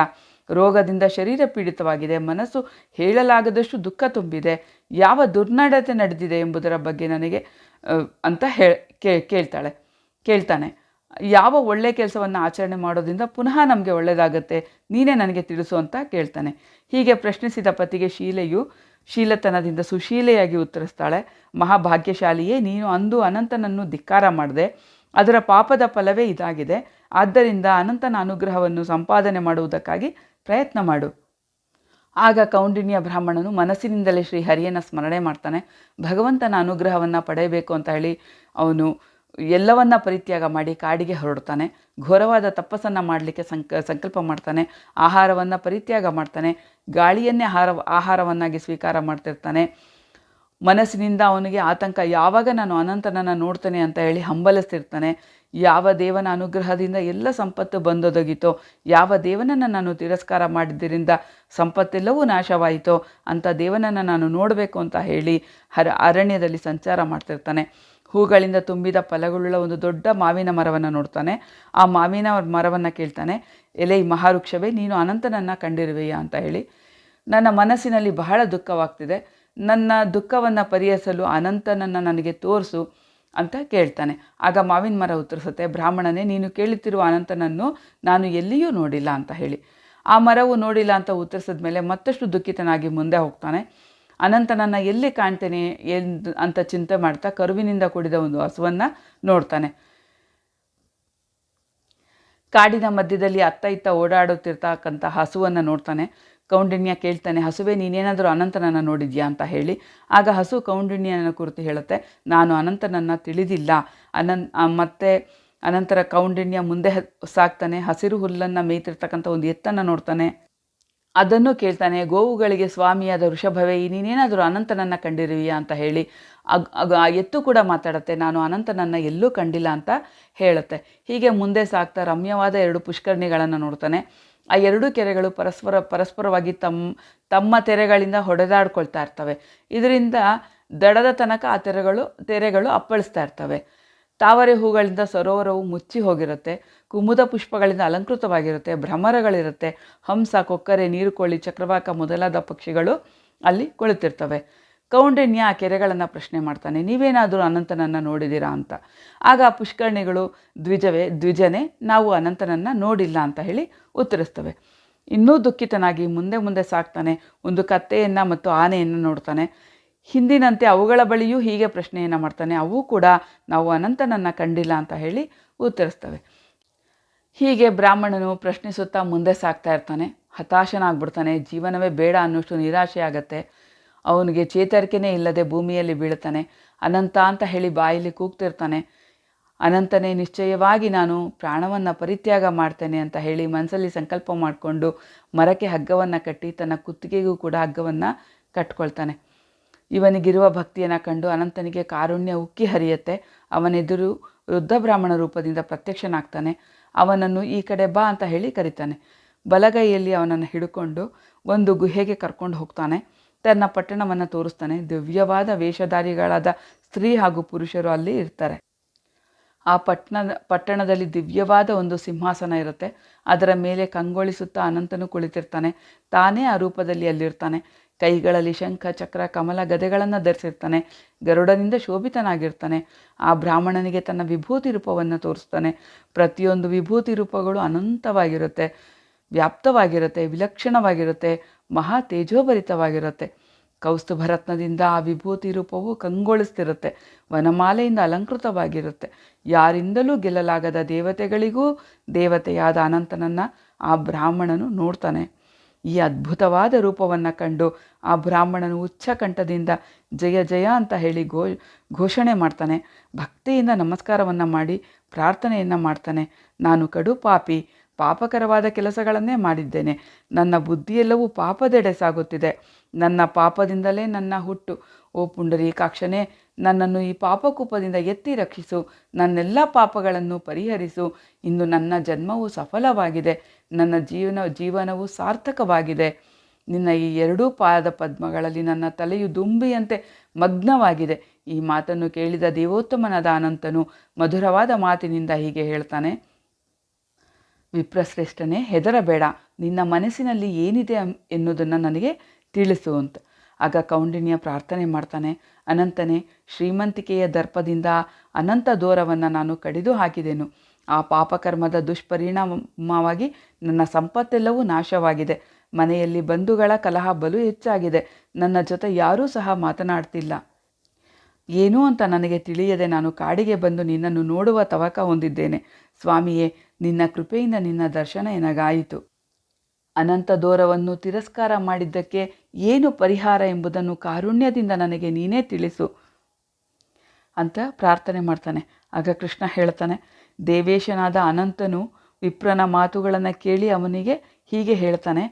ರೋಗದಿಂದ ಶರೀರ ಪೀಡಿತವಾಗಿದೆ. ಮನಸ್ಸು ಹೇಳಲಾಗದಷ್ಟು ದುಃಖ ತುಂಬಿದೆ. ಯಾವ ದುರ್ನಡತೆ ನಡೆದಿದೆ ಎಂಬುದರ ಬಗ್ಗೆ ನನಗೆ ಅಂತ ಹೇ ಕೇಳ್ತಾಳೆ. ಕೇಳ್ತಾನೆ, ಯಾವ ಒಳ್ಳೆಯ ಕೆಲಸವನ್ನು ಆಚರಣೆ ಮಾಡೋದ್ರಿಂದ ಪುನಃ ನಮಗೆ ಒಳ್ಳೆಯದಾಗತ್ತೆ ನೀನೇ ನನಗೆ ತಿಳಿಸು ಅಂತ ಕೇಳ್ತಾನೆ. ಹೀಗೆ ಪ್ರಶ್ನಿಸಿದ ಪತಿಗೆ ಶೀಲೆಯು ಶೀಲತನದಿಂದ ಸುಶೀಲೆಯಾಗಿ ಉತ್ತರಿಸ್ತಾಳೆ. ಮಹಾಭಾಗ್ಯಶಾಲಿಯೇ, ನೀನು ಅಂದು ಅನಂತನನ್ನು ಧಿಕ್ಕಾರ ಮಾಡಿದೆ. ಅದರ ಪಾಪದ ಫಲವೇ ಇದಾಗಿದೆ. ಆದ್ದರಿಂದ ಅನಂತನ ಅನುಗ್ರಹವನ್ನು ಸಂಪಾದನೆ ಮಾಡುವುದಕ್ಕಾಗಿ ಪ್ರಯತ್ನ ಮಾಡು. ಆಗ ಕೌಂಡಿನ್ಯ ಬ್ರಾಹ್ಮಣನು ಮನಸ್ಸಿನಿಂದಲೇ ಶ್ರೀ ಹರಿಯನ್ನು ಸ್ಮರಣೆ ಮಾಡ್ತಾನೆ. ಭಗವಂತನ ಅನುಗ್ರಹವನ್ನು ಪಡೆಯಬೇಕು ಅಂತ ಹೇಳಿ ಅವನು ಎಲ್ಲವನ್ನ ಪರಿತ್ಯಾಗ ಮಾಡಿ ಕಾಡಿಗೆ ಹೊರಡ್ತಾನೆ. ಘೋರವಾದ ತಪಸ್ಸನ್ನು ಮಾಡಲಿಕ್ಕೆ ಸಂಕ, ಸಂಕಲ್ಪ ಮಾಡ್ತಾನೆ. ಆಹಾರವನ್ನು ಪರಿತ್ಯಾಗ ಮಾಡ್ತಾನೆ. ಗಾಳಿಯನ್ನೇ ಆಹಾರ, ಆಹಾರವನ್ನಾಗಿ ಸ್ವೀಕಾರ ಮಾಡ್ತಿರ್ತಾನೆ. ಮನಸ್ಸಿನಿಂದ ಅವನಿಗೆ ಆತಂಕ, ಯಾವಾಗ ನಾನು ಅನಂತನನ್ನು ನೋಡ್ತೇನೆ ಅಂತ ಹೇಳಿ ಹಂಬಲಿಸ್ತಿರ್ತಾನೆ. ಯಾವ ದೇವನ ಅನುಗ್ರಹದಿಂದ ಎಲ್ಲ ಸಂಪತ್ತು ಬಂದೊದಗಿತೋ, ಯಾವ ದೇವನನ್ನು ನಾನು ತಿರಸ್ಕಾರ ಮಾಡಿದ್ದರಿಂದ ಸಂಪತ್ತೆಲ್ಲವೂ ನಾಶವಾಯಿತೋ ಅಂಥ ದೇವನನ್ನು ನಾನು ನೋಡಬೇಕು ಅಂತ ಹೇಳಿ ಹರ ಅರಣ್ಯದಲ್ಲಿ ಸಂಚಾರ ಮಾಡ್ತಿರ್ತಾನೆ. ಹೂಗಳಿಂದ ತುಂಬಿದ ಫಲಗಳುಳ್ಳ ಒಂದು ದೊಡ್ಡ ಮಾವಿನ ಮರವನ್ನು ನೋಡ್ತಾನೆ. ಆ ಮಾವಿನ ಮರವನ್ನು ಕೇಳ್ತಾನೆ, ಎಲೆ ಮಹಾವೃಕ್ಷವೇ, ನೀನು ಅನಂತನನ್ನು ಕಂಡಿರುವೆಯಾ? ಅಂತ ಹೇಳಿ. ನನ್ನ ಮನಸ್ಸಿನಲ್ಲಿ ಬಹಳ ದುಃಖವಾಗ್ತಿದೆ. ನನ್ನ ದುಃಖವನ್ನು ಪರಿಹರಿಸಲು ಅನಂತನನ್ನು ನನಗೆ ತೋರಿಸು. ಅಂತ ಕೇಳ್ತಾನೆ. ಆಗ ಮಾವಿನ ಮರ ಉತ್ತರಿಸುತ್ತೆ, ಬ್ರಾಹ್ಮಣನೇ, ನೀನು ಕೇಳುತ್ತಿರುವ ಅನಂತನನ್ನು ನಾನು ಎಲ್ಲಿಯೂ ನೋಡಿಲ್ಲ ಅಂತ ಹೇಳಿ. ಆ ಮರವು ನೋಡಿಲ್ಲ ಅಂತ ಉತ್ತರಿಸಿದ ಮೇಲೆ ಮತ್ತಷ್ಟು ದುಃಖಿತನಾಗಿ ಮುಂದೆ ಹೋಗ್ತಾನೆ. ಅನಂತನನ್ನು ಎಲ್ಲಿ ಕಾಣ್ತೇನೆ ಎಂದು ಅಂತ ಚಿಂತೆ ಮಾಡ್ತಾ ಕರುವಿನಿಂದ ಕೂಡಿದ ಒಂದು ಹಸುವನ್ನು ನೋಡ್ತಾನೆ. ಕಾಡಿನ ಮಧ್ಯದಲ್ಲಿ ಅತ್ತ ಇತ್ತ ಓಡಾಡುತ್ತಿರ್ತಕ್ಕಂಥ ಹಸುವನ್ನು ನೋಡ್ತಾನೆ. ಕೌಂಡಿನ್ಯ ಕೇಳ್ತಾನೆ, ಹಸುವೆ, ನೀನೇನಾದರೂ ಅನಂತನನ್ನು ನೋಡಿದ್ಯಾ? ಅಂತ ಹೇಳಿ, ಆಗ ಹಸು ಕೌಂಡಿಣ್ಯನ ಕುರಿತು ಹೇಳುತ್ತೆ, ನಾನು ಅನಂತನನ್ನು ತಿಳಿದಿಲ್ಲ. ಅನನ್ ಮತ್ತೆ ಅನಂತರ ಕೌಂಡಿಣ್ಯ ಮುಂದೆ ಸಾಕ್ತಾನೆ, ಹಸಿರು ಹುಲ್ಲನ್ನು ಮೇಯ್ತಿರ್ತಕ್ಕಂಥ ಒಂದು ಎತ್ತನ್ನು ನೋಡ್ತಾನೆ. ಅದನ್ನು ಕೇಳ್ತಾನೆ, ಗೋವುಗಳಿಗೆ ಸ್ವಾಮಿಯಾದ ವೃಷಭವೇ ನೀನೇನಾದರೂ ಅನಂತನನ್ನು ಕಂಡಿರುವಿಯಾ? ಅಂತ ಹೇಳಿ ಅಗ್, ಆ ಎತ್ತು ಕೂಡ ಮಾತಾಡುತ್ತೆ, ನಾನು ಅನಂತನನ್ನು ಎಲ್ಲೂ ಕಂಡಿಲ್ಲ ಅಂತ ಹೇಳುತ್ತೆ. ಹೀಗೆ ಮುಂದೆ ಸಾಕ್ತಾ ರಮ್ಯವಾದ ಎರಡು ಪುಷ್ಕರಣಿಗಳನ್ನು ನೋಡ್ತಾನೆ. ಆ ಎರಡೂ ಕೆರೆಗಳು ಪರಸ್ಪರ ಪರಸ್ಪರವಾಗಿ ತಮ್ಮ ತಮ್ಮ ತೆರೆಗಳಿಂದ ಹೊಡೆದಾಡ್ಕೊಳ್ತಾ ಇರ್ತವೆ. ಇದರಿಂದ ದಡದ ತನಕ ಆ ತೆರೆಗಳು ತೆರೆಗಳು ಅಪ್ಪಳಿಸ್ತಾ ಇರ್ತವೆ. ತಾವರೆ ಹೂಗಳಿಂದ ಸರೋವರವು ಮುಚ್ಚಿ ಹೋಗಿರುತ್ತೆ. ಕುಮುದ ಪುಷ್ಪಗಳಿಂದ ಅಲಂಕೃತವಾಗಿರುತ್ತೆ. ಭ್ರಮರಗಳಿರುತ್ತೆ. ಹಂಸ, ಕೊಕ್ಕರೆ ನೀರುಕೋಳಿ ಚಕ್ರವಾಕ ಮೊದಲಾದ ಪಕ್ಷಿಗಳು ಅಲ್ಲಿ ಕುಳಿತಿರ್ತವೆ. ಕೌಂಡಿನ್ಯ ಆ ಕೆರೆಗಳನ್ನು ಪ್ರಶ್ನೆ ಮಾಡ್ತಾನೆ. ನೀವೇನಾದರೂ ಅನಂತನನ್ನು ನೋಡಿದ್ದೀರಾ ಅಂತ. ಆಗ ಪುಷ್ಕರಣಿಗಳು ದ್ವಿಜವೇ, ದ್ವಿಜನೇ, ನಾವು ಅನಂತನನ್ನು ನೋಡಿಲ್ಲ ಅಂತ ಹೇಳಿ ಉತ್ತರಿಸ್ತವೆ. ಇನ್ನೂ ದುಃಖಿತನಾಗಿ ಮುಂದೆ ಮುಂದೆ ಸಾಕ್ತಾನೆ, ಒಂದು ಕತ್ತೆಯನ್ನು ಮತ್ತು ಆನೆಯನ್ನು ನೋಡ್ತಾನೆ. ಹಿಂದಿನಂತೆ ಅವುಗಳ ಬಳಿಯೂ ಹೀಗೆ ಪ್ರಶ್ನೆಯನ್ನು ಮಾಡ್ತಾನೆ. ಅವು ಕೂಡ ನಾವು ಅನಂತನನ್ನು ಕಂಡಿಲ್ಲ ಅಂತ ಹೇಳಿ ಉತ್ತರಿಸ್ತವೆ. ಹೀಗೆ ಬ್ರಾಹ್ಮಣನು ಪ್ರಶ್ನಿಸುತ್ತಾ ಮುಂದೆ ಸಾಗ್ತಾ ಇರ್ತಾನೆ. ಹತಾಶನಾಗ್ಬಿಡ್ತಾನೆ. ಜೀವನವೇ ಬೇಡ ಅನ್ನೋಷ್ಟು ನಿರಾಶೆ ಆಗತ್ತೆ ಅವನಿಗೆ ಚೇತರಿಕೆನೇ ಇಲ್ಲದೆ ಭೂಮಿಯಲ್ಲಿ ಬೀಳ್ತಾನೆ ಅನಂತ ಅಂತ ಹೇಳಿ ಬಾಯಲ್ಲಿ ಕೂಗ್ತಿರ್ತಾನೆ. ಅನಂತನೇ, ನಿಶ್ಚಯವಾಗಿ ನಾನು ಪ್ರಾಣವನ್ನು ಪರಿತ್ಯಾಗ ಮಾಡ್ತೇನೆ ಅಂತ ಹೇಳಿ ಮನಸ್ಸಲ್ಲಿ ಸಂಕಲ್ಪ ಮಾಡಿಕೊಂಡು ಮರಕ್ಕೆ ಹಗ್ಗವನ್ನು ಕಟ್ಟಿ ತನ್ನ ಕುತ್ತಿಗೆಗೂ ಕೂಡ ಹಗ್ಗವನ್ನು ಕಟ್ಕೊಳ್ತಾನೆ. ಇವನಿಗಿರುವ ಭಕ್ತಿಯನ್ನು ಕಂಡು ಅನಂತನಿಗೆ ಕಾರುಣ್ಯ ಉಕ್ಕಿ ಹರಿಯುತ್ತೆ. ಅವನೆದುರು ವೃದ್ಧ ಬ್ರಾಹ್ಮಣ ರೂಪದಿಂದ ಪ್ರತ್ಯಕ್ಷನಾಗ್ತಾನೆ. ಅವನನ್ನು ಈ ಕಡೆ ಬಾ ಅಂತ ಹೇಳಿ ಕರೀತಾನೆ. ಬಲಗೈಯಲ್ಲಿ ಅವನನ್ನು ಹಿಡ್ಕೊಂಡು ಒಂದು ಗುಹೆಗೆ ಕರ್ಕೊಂಡು ಹೋಗ್ತಾನೆ. ತನ್ನ ಪಟ್ಟಣವನ್ನು ತೋರಿಸ್ತಾನೆ. ದಿವ್ಯವಾದ ವೇಷಧಾರಿಗಳಾದ ಸ್ತ್ರೀ ಹಾಗೂ ಪುರುಷರು ಅಲ್ಲಿ ಇರ್ತಾರೆ. ಆ ಪಟ್ಟಣದ ಪಟ್ಟಣದಲ್ಲಿ ದಿವ್ಯವಾದ ಒಂದು ಸಿಂಹಾಸನ ಇರುತ್ತೆ. ಅದರ ಮೇಲೆ ಕಂಗೊಳಿಸುತ್ತಾ ಅನಂತನು ಕುಳಿತಿರ್ತಾನೆ. ತಾನೇ ಆ ರೂಪದಲ್ಲಿ ಅಲ್ಲಿರ್ತಾನೆ. ಕೈಗಳಲ್ಲಿ ಶಂಖ, ಚಕ್ರ, ಕಮಲ ಗದೆಗಳನ್ನು ಧರಿಸಿರ್ತಾನೆ. ಗರುಡನಿಂದ ಶೋಭಿತನಾಗಿರ್ತಾನೆ. ಆ ಬ್ರಾಹ್ಮಣನಿಗೆ ತನ್ನ ವಿಭೂತಿ ರೂಪವನ್ನು ತೋರಿಸ್ತಾನೆ. ಪ್ರತಿಯೊಂದು ವಿಭೂತಿ ರೂಪಗಳು ಅನಂತವಾಗಿರುತ್ತೆ. ವ್ಯಾಪ್ತವಾಗಿರುತ್ತೆ, ವಿಲಕ್ಷಣವಾಗಿರುತ್ತೆ. ಮಹಾ ತೇಜೋಭರಿತವಾಗಿರುತ್ತೆ. ಕೌಸ್ತುಭರತ್ನದಿಂದ ಆ ವಿಭೂತಿ ರೂಪವು ಕಂಗೊಳಿಸ್ತಿರುತ್ತೆ. ವನಮಾಲೆಯಿಂದ ಅಲಂಕೃತವಾಗಿರುತ್ತೆ. ಯಾರಿಂದಲೂ ಗೆಲ್ಲಲಾಗದ ದೇವತೆಗಳಿಗೂ ದೇವತೆಯಾದ ಅನಂತನನ್ನು ಆ ಬ್ರಾಹ್ಮಣನು ನೋಡ್ತಾನೆ. ಈ ಅದ್ಭುತವಾದ ರೂಪವನ್ನು ಕಂಡು ಆ ಬ್ರಾಹ್ಮಣನು ಉಚ್ಚ ಕಂಠದಿಂದ ಜಯ ಜಯ ಅಂತ ಹೇಳಿ ಘೋ ಘೋಷಣೆ ಮಾಡ್ತಾನೆ. ಭಕ್ತಿಯಿಂದ ನಮಸ್ಕಾರವನ್ನು ಮಾಡಿ ಪ್ರಾರ್ಥನೆಯನ್ನು ಮಾಡ್ತಾನೆ. ನಾನು ಕಡು ಪಾಪಿ ಪಾಪಕರವಾದ ಕೆಲಸಗಳನ್ನೇ ಮಾಡಿದ್ದೇನೆ. ನನ್ನ ಬುದ್ಧಿಯೆಲ್ಲವೂ ಪಾಪದೆಡೆ ಸಾಗುತ್ತಿದೆ. ನನ್ನ ಪಾಪದಿಂದಲೇ ನನ್ನ ಹುಟ್ಟು. ಓ ಪುಂಡರೀಕಾಕ್ಷನೇ, ನನ್ನನ್ನು ಈ ಪಾಪಕೂಪದಿಂದ ಎತ್ತಿ ರಕ್ಷಿಸು. ನನ್ನೆಲ್ಲ ಪಾಪಗಳನ್ನು ಪರಿಹರಿಸು. ಇಂದು ನನ್ನ ಜನ್ಮವು ಸಫಲವಾಗಿದೆ. ನನ್ನ ಜೀವನ, ಜೀವನವು ಸಾರ್ಥಕವಾಗಿದೆ. ನಿನ್ನ ಈ ಎರಡೂ ಪಾದ ಪದ್ಮಗಳಲ್ಲಿ ನನ್ನ ತಲೆಯು ದುಂಬಿಯಂತೆ ಮಗ್ನವಾಗಿದೆ. ಈ ಮಾತನ್ನು ಕೇಳಿದ ದೇವೋತ್ತಮನಾದ ಅನಂತನು ಮಧುರವಾದ ಮಾತಿನಿಂದ ಹೀಗೆ ಹೇಳ್ತಾನೆ ವಿಪ್ರಶ್ರೇಷ್ಠನೇ ಹೆದರಬೇಡ. ನಿನ್ನ ಮನಸ್ಸಿನಲ್ಲಿ ಏನಿದೆ ಎನ್ನುವುದನ್ನು ನನಗೆ ತಿಳಿಸು ಅಂತ. ಆಗ ಕೌಂಡಿನ್ಯ ಪ್ರಾರ್ಥನೆ ಮಾಡ್ತಾನೆ. ಅನಂತನೇ, ಶ್ರೀಮಂತಿಕೆಯ ದರ್ಪದಿಂದ ಅನಂತ ದೂರವನ್ನು ನಾನು ಕಡಿದು ಹಾಕಿದೆನು. ಆ ಪಾಪಕರ್ಮದ ದುಷ್ಪರಿಣಾಮವಾಗಿ ನನ್ನ ಸಂಪತ್ತೆಲ್ಲವೂ ನಾಶವಾಗಿದೆ. ಮನೆಯಲ್ಲಿ ಬಂಧುಗಳ ಕಲಹ ಬಲು ಹೆಚ್ಚಾಗಿದೆ. ನನ್ನ ಜೊತೆ ಯಾರೂ ಸಹ ಮಾತನಾಡ್ತಿಲ್ಲ. ಏನು ಅಂತ ನನಗೆ ತಿಳಿಯದೆ ನಾನು ಕಾಡಿಗೆ ಬಂದು ನಿನ್ನನ್ನು ನೋಡುವ ತವಕ ಹೊಂದಿದ್ದೇನೆ. ಸ್ವಾಮಿಯೇ, ನಿನ್ನ ಕೃಪೆಯಿಂದ ನಿನ್ನ ದರ್ಶನ ಎನಗಾಯಿತು. ಅನಂತ ದೋರವನ್ನು ತಿರಸ್ಕಾರ ಮಾಡಿದ್ದಕ್ಕೆ ಏನು ಪರಿಹಾರ ಎಂಬುದನ್ನು ಕಾರುಣ್ಯದಿಂದ ನನಗೆ ನೀನೇ ತಿಳಿಸು. ಅಂತ ಪ್ರಾರ್ಥನೆ ಮಾಡ್ತಾನೆ. ಆಗ ಕೃಷ್ಣ ಹೇಳ್ತಾನೆ, ದೇವೇಶನಾದ ಅನಂತನು ವಿಪ್ರನ ಮಾತುಗಳನ್ನು ಕೇಳಿ ಅವನಿಗೆ ಹೀಗೆ ಹೇಳ್ತಾನೆ,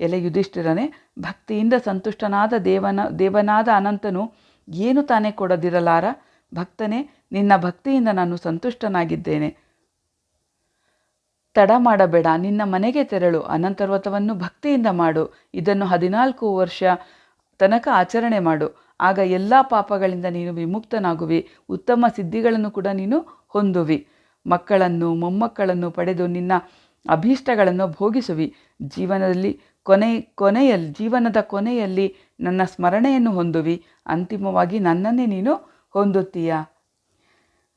ಎಲೆ ಯುಧಿಷ್ಠಿರನೇ, ಭಕ್ತಿಯಿಂದ ಸಂತುಷ್ಟನಾದ ದೇವನ, ದೇವನಾದ ಅನಂತನು ಏನು ತಾನೇ ಕೊಡದಿರಲಾರ? ಭಕ್ತನೇ, ನಿನ್ನ ಭಕ್ತಿಯಿಂದ ನಾನು ಸಂತುಷ್ಟನಾಗಿದ್ದೇನೆ. ತಡ ಮಾಡಬೇಡ, ನಿನ್ನ ಮನೆಗೆ ತೆರಳು ಅನಂತರ್ವತವನ್ನು ಭಕ್ತಿಯಿಂದ ಮಾಡು, ಇದನ್ನು ಹದಿನಾಲ್ಕು ವರ್ಷ ತನಕ ಆಚರಣೆ ಮಾಡು. ಆಗ ಎಲ್ಲ ಪಾಪಗಳಿಂದ ನೀನು ವಿಮುಕ್ತನಾಗುವಿ, ಉತ್ತಮ ಸಿದ್ಧಿಗಳನ್ನು ಕೂಡ ನೀನು ಹೊಂದುವಿ. ಮಕ್ಕಳನ್ನು, ಮೊಮ್ಮಕ್ಕಳನ್ನು ಪಡೆದು ನಿನ್ನ ಅಭೀಷ್ಟಗಳನ್ನು ಭೋಗಿಸುವಿ. ಜೀವನದಲ್ಲಿ ಕೊನೆ, ಕೊನೆಯಲ್ಲಿ, ಜೀವನದ ಕೊನೆಯಲ್ಲಿ ನನ್ನ ಸ್ಮರಣೆಯನ್ನು ಹೊಂದುವಿ. ಅಂತಿಮವಾಗಿ ನನ್ನನ್ನೇ ನೀನು ಹೊಂದುತ್ತೀಯ?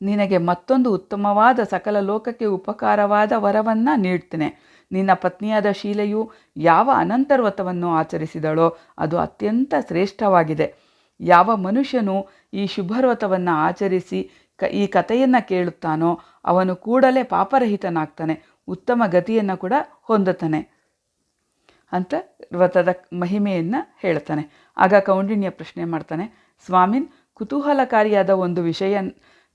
ನಿನಗೆ ಮತ್ತೊಂದು ಉತ್ತಮವಾದ ಸಕಲ ಲೋಕಕ್ಕೆ ಉಪಕಾರವಾದ ವರವನ್ನು ನೀಡ್ತೇನೆ. ನಿನ್ನ ಪತ್ನಿಯಾದ ಶೀಲೆಯು ಯಾವ ಅನಂತರ್ವತವನ್ನು ಆಚರಿಸಿದಳೋ ಅದು ಅತ್ಯಂತ ಶ್ರೇಷ್ಠವಾಗಿದೆ. ಯಾವ ಮನುಷ್ಯನು ಈ ಶುಭರ್ವತವನ್ನು ಆಚರಿಸಿ ಕ ಈ ಕಥೆಯನ್ನು ಕೇಳುತ್ತಾನೋ ಅವನು ಕೂಡಲೇ ಪಾಪರಹಿತನಾಗ್ತಾನೆ, ಉತ್ತಮ ಗತಿಯನ್ನು ಕೂಡ ಹೊಂದುತ್ತಾನೆ. ಅಂತ ವ್ರತದ ಮಹಿಮೆಯನ್ನು ಹೇಳ್ತಾನೆ. ಆಗ ಕೌಂಡಿನ್ಯ ಪ್ರಶ್ನೆ ಮಾಡ್ತಾನೆ, ಸ್ವಾಮಿನ್, ಕುತೂಹಲಕಾರಿಯಾದ ಒಂದು ವಿಷಯ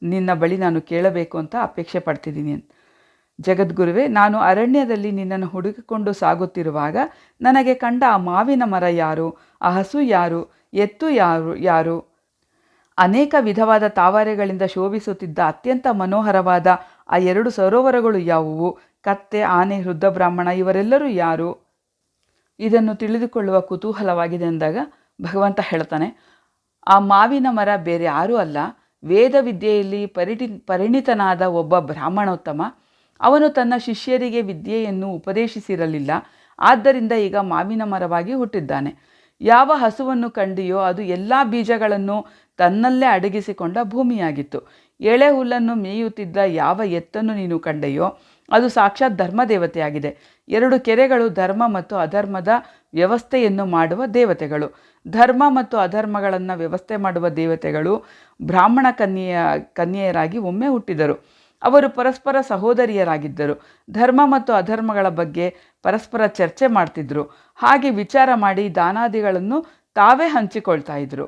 ನಿನ್ನ ಬಳಿ ನಾನು ಕೇಳಬೇಕು ಅಂತ ಅಪೇಕ್ಷೆ ಪಡ್ತಿದ್ದೀನಿ ಜಗದ್ಗುರುವೆ, ನಾನು ಅರಣ್ಯದಲ್ಲಿ ನಿನ್ನನ್ನು ಹುಡುಕಿಕೊಂಡು ಸಾಗುತ್ತಿರುವಾಗ ನನಗೆ ಕಂಡ ಆ ಮಾವಿನ ಮರ ಯಾರು, ಆ ಹಸು ಯಾರು, ಎತ್ತು ಯಾರು ಯಾರು? ಅನೇಕ ವಿಧವಾದ ತಾವರೆಗಳಿಂದ ಶೋಭಿಸುತ್ತಿದ್ದ ಅತ್ಯಂತ ಮನೋಹರವಾದ ಆ ಎರಡು ಸರೋವರಗಳು ಯಾವುವು? ಕತ್ತೆ, ಆನೆ, ವೃದ್ಧ ಬ್ರಾಹ್ಮಣ ಇವರೆಲ್ಲರೂ ಯಾರು? ಇದನ್ನು ತಿಳಿದುಕೊಳ್ಳುವ ಕುತೂಹಲವಾಗಿದೆ ಅಂದಾಗ ಭಗವಂತ ಹೇಳ್ತಾನೆ, ಆ ಮಾವಿನ ಮರ ಬೇರೆ ಯಾರೂ ಅಲ್ಲ ವೇದ ವಿದ್ಯೆಯಲ್ಲಿ ಪರಿಟಿ ಪರಿಣಿತನಾದ ಒಬ್ಬ ಬ್ರಾಹ್ಮಣೋತ್ತಮ, ಅವನು ತನ್ನ ಶಿಷ್ಯರಿಗೆ ವಿದ್ಯೆಯನ್ನು ಉಪದೇಶಿಸಿರಲಿಲ್ಲ, ಆದ್ದರಿಂದ ಈಗ ಮಾವಿನ ಮರವಾಗಿ ಹುಟ್ಟಿದ್ದಾನೆ. ಯಾವ ಹಸುವನ್ನು ಕಂಡಿಯೋ ಅದು ಎಲ್ಲ ಬೀಜಗಳನ್ನು ತನ್ನಲ್ಲೇ ಅಡಗಿಸಿಕೊಂಡ ಭೂಮಿಯಾಗಿತ್ತು. ಎಳೆ ಹುಲ್ಲನ್ನು ಮೇಯುತ್ತಿದ್ದ ಯಾವ ಎತ್ತನ್ನು ನೀನು ಕಂಡೆಯೋ ಅದು ಸಾಕ್ಷಾತ್ ಧರ್ಮದೇವತೆಯಾಗಿದೆ. ಎರಡು ಕೆರೆಗಳು ಧರ್ಮ ಮತ್ತು ಅಧರ್ಮದ ವ್ಯವಸ್ಥೆಯನ್ನು ಮಾಡುವ ದೇವತೆಗಳು. ಧರ್ಮ ಮತ್ತು ಅಧರ್ಮಗಳನ್ನು ವ್ಯವಸ್ಥೆ ಮಾಡುವ ದೇವತೆಗಳು ಬ್ರಾಹ್ಮಣ ಕನ್ಯೆಯ, ಕನ್ಯೆಯರಾಗಿ ಒಮ್ಮೆ ಹುಟ್ಟಿದರು. ಅವರು ಪರಸ್ಪರ ಸಹೋದರಿಯರಾಗಿದ್ದರು. ಧರ್ಮ ಮತ್ತು ಅಧರ್ಮಗಳ ಬಗ್ಗೆ ಪರಸ್ಪರ ಚರ್ಚೆ ಮಾಡ್ತಿದ್ರು. ಹಾಗೆ ವಿಚಾರ ಮಾಡಿ ದಾನಾದಿಗಳನ್ನು ತಾವೇ ಹಂಚಿಕೊಳ್ತಾ ಇದ್ರು.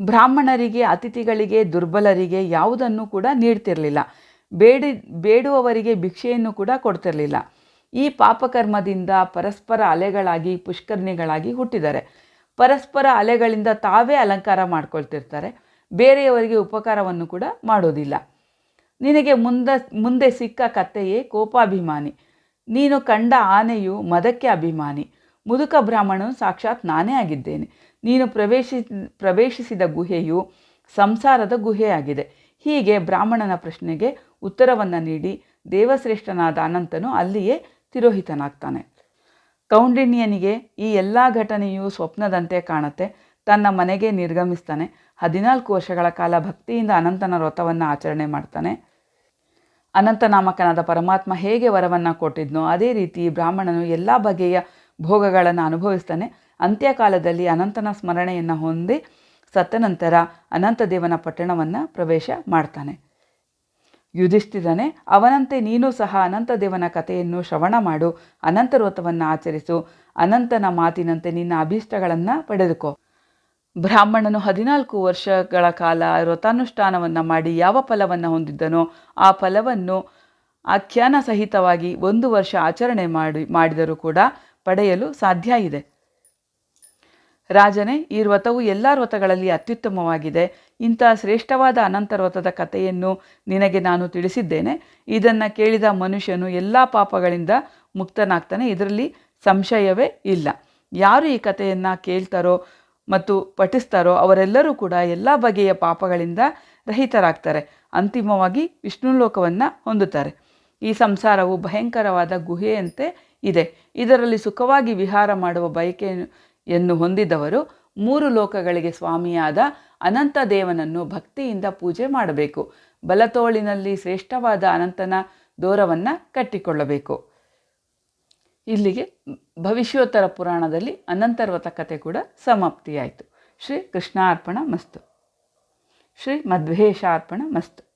ಬ್ರಾಹ್ಮಣರಿಗೆ, ಅತಿಥಿಗಳಿಗೆ, ದುರ್ಬಲರಿಗೆ ಯಾವುದನ್ನು ಕೂಡ ನೀಡ್ತಿರಲಿಲ್ಲ. ಬೇಡಿ, ಬೇಡುವವರಿಗೆ ಭಿಕ್ಷೆಯನ್ನು ಕೂಡ ಕೊಡ್ತಿರಲಿಲ್ಲ. ಈ ಪಾಪಕರ್ಮದಿಂದ ಪರಸ್ಪರ ಅಲೆಗಳಾಗಿ, ಪುಷ್ಕರ್ಣಿಗಳಾಗಿ ಹುಟ್ಟಿದ್ದಾರೆ. ಪರಸ್ಪರ ಅಲೆಗಳಿಂದ ತಾವೇ ಅಲಂಕಾರ ಮಾಡ್ಕೊಳ್ತಿರ್ತಾರೆ. ಬೇರೆಯವರಿಗೆ ಉಪಕಾರವನ್ನು ಕೂಡ ಮಾಡೋದಿಲ್ಲ. ನಿನಗೆ ಮುಂದ, ಮುಂದೆ ಸಿಕ್ಕ ಕತ್ತೆಯೇ ಕೋಪಾಭಿಮಾನಿ. ನೀನು ಕಂಡ ಆನೆಯು ಮದಕ್ಕೆ ಅಭಿಮಾನಿ. ಮುದುಕ ಬ್ರಾಹ್ಮಣನು ಸಾಕ್ಷಾತ್ ನಾನೇ ಆಗಿದ್ದೇನೆ. ನೀನು ಪ್ರವೇಶಿ, ಪ್ರವೇಶಿಸಿದ ಗುಹೆಯು ಸಂಸಾರದ ಗುಹೆಯಾಗಿದೆ. ಹೀಗೆ ಬ್ರಾಹ್ಮಣನ ಪ್ರಶ್ನೆಗೆ ಉತ್ತರವನ್ನು ನೀಡಿ ದೇವಶ್ರೇಷ್ಠನಾದ ಅನಂತನು ಅಲ್ಲಿಯೇ ತಿರೋಹಿತನಾಗ್ತಾನೆ. ಕೌಂಡಿನ್ಯನಿಗೆ ಈ ಎಲ್ಲ ಘಟನೆಯು ಸ್ವಪ್ನದಂತೆ ಕಾಣುತ್ತೆ. ತನ್ನ ಮನೆಗೆ ನಿರ್ಗಮಿಸ್ತಾನೆ. ಹದಿನಾಲ್ಕು ವರ್ಷಗಳ ಕಾಲ ಭಕ್ತಿಯಿಂದ ಅನಂತನ ವ್ರತವನ್ನು ಆಚರಣೆ ಮಾಡ್ತಾನೆ. ಅನಂತನಾಮಕನಾದ ಪರಮಾತ್ಮ ಹೇಗೆ ವರವನ್ನು ಕೊಟ್ಟಿದ್ನೋ ಅದೇ ರೀತಿ ಬ್ರಾಹ್ಮಣನು ಎಲ್ಲ ಬಗೆಯ ಭೋಗಗಳನ್ನು ಅನುಭವಿಸ್ತಾನೆ. ಅಂತ್ಯಕಾಲದಲ್ಲಿ ಅನಂತನ ಸ್ಮರಣೆಯನ್ನು ಹೊಂದಿ ಸತ್ತ ನಂತರ ಅನಂತದೇವನ ಪಟ್ಟಣವನ್ನು ಪ್ರವೇಶ ಮಾಡ್ತಾನೆ. ಯುಧಿಷ್ಠಿರನೇ, ಅವನಂತೆ ನೀನು ಸಹ ಅನಂತದೇವನ ಕಥೆಯನ್ನು ಶ್ರವಣ ಮಾಡು, ಅನಂತ ವ್ರತವನ್ನು ಆಚರಿಸು, ಅನಂತನ ಮಾತಿನಂತೆ ನಿನ್ನ ಅಭೀಷ್ಟಗಳನ್ನು ಪಡೆದುಕೋ. ಬ್ರಾಹ್ಮಣನು ಹದಿನಾಲ್ಕು ವರ್ಷಗಳ ಕಾಲ ವ್ರತಾನುಷ್ಠಾನವನ್ನು ಮಾಡಿ ಯಾವ ಫಲವನ್ನು ಹೊಂದಿದ್ದನೋ ಆ ಫಲವನ್ನು ಆಖ್ಯಾನ ಸಹಿತವಾಗಿ ಒಂದು ವರ್ಷ ಆಚರಣೆ ಮಾಡಿ, ಮಾಡಿದರೂ ಕೂಡ ಪಡೆಯಲು ಸಾಧ್ಯ ಇದೆ. ರಾಜನೇ, ಈ ವ್ರತವು ಎಲ್ಲ ವ್ರತಗಳಲ್ಲಿ ಅತ್ಯುತ್ತಮವಾಗಿದೆ. ಇಂಥ ಶ್ರೇಷ್ಠವಾದ ಅನಂತ ವ್ರತದ ಕಥೆಯನ್ನು ನಿನಗೆ ನಾನು ತಿಳಿಸಿದ್ದೇನೆ. ಇದನ್ನು ಕೇಳಿದ ಮನುಷ್ಯನು ಎಲ್ಲ ಪಾಪಗಳಿಂದ ಮುಕ್ತನಾಗ್ತಾನೆ. ಇದರಲ್ಲಿ ಸಂಶಯವೇ ಇಲ್ಲ. ಯಾರು ಈ ಕಥೆಯನ್ನು ಕೇಳ್ತಾರೋ ಮತ್ತು ಪಠಿಸ್ತಾರೋ ಅವರೆಲ್ಲರೂ ಕೂಡ ಎಲ್ಲ ಬಗೆಯ ಪಾಪಗಳಿಂದ ರಹಿತರಾಗ್ತಾರೆ. ಅಂತಿಮವಾಗಿ ವಿಷ್ಣು ಲೋಕವನ್ನು ಹೊಂದುತ್ತಾರೆ. ಈ ಸಂಸಾರವು ಭಯಂಕರವಾದ ಗುಹೆಯಂತೆ ಇದೆ. ಇದರಲ್ಲಿ ಸುಖವಾಗಿ ವಿಹಾರ ಮಾಡುವ ಬಯಕೆಯನ್ನು ಹೊಂದಿದವರು ಮೂರು ಲೋಕಗಳಿಗೆ ಸ್ವಾಮಿಯಾದ ಅನಂತ ದೇವನನ್ನು ಭಕ್ತಿಯಿಂದ ಪೂಜೆ ಮಾಡಬೇಕು. ಬಲತೋಳಿನಲ್ಲಿ ಶ್ರೇಷ್ಠವಾದ ಅನಂತನ ದೋರವನ್ನು ಕಟ್ಟಿಕೊಳ್ಳಬೇಕು. ಇಲ್ಲಿಗೆ ಭವಿಷ್ಯೋತ್ತರ ಪುರಾಣದಲ್ಲಿ ಅನಂತರ್ವತ ಕಥೆ ಕೂಡ ಸಮಾಪ್ತಿಯಾಯಿತು. ಶ್ರೀ ಕೃಷ್ಣಾರ್ಪಣ ಮಸ್ತು. ಶ್ರೀ ಮಧ್ವೇಶಾರ್ಪಣ ಮಸ್ತು.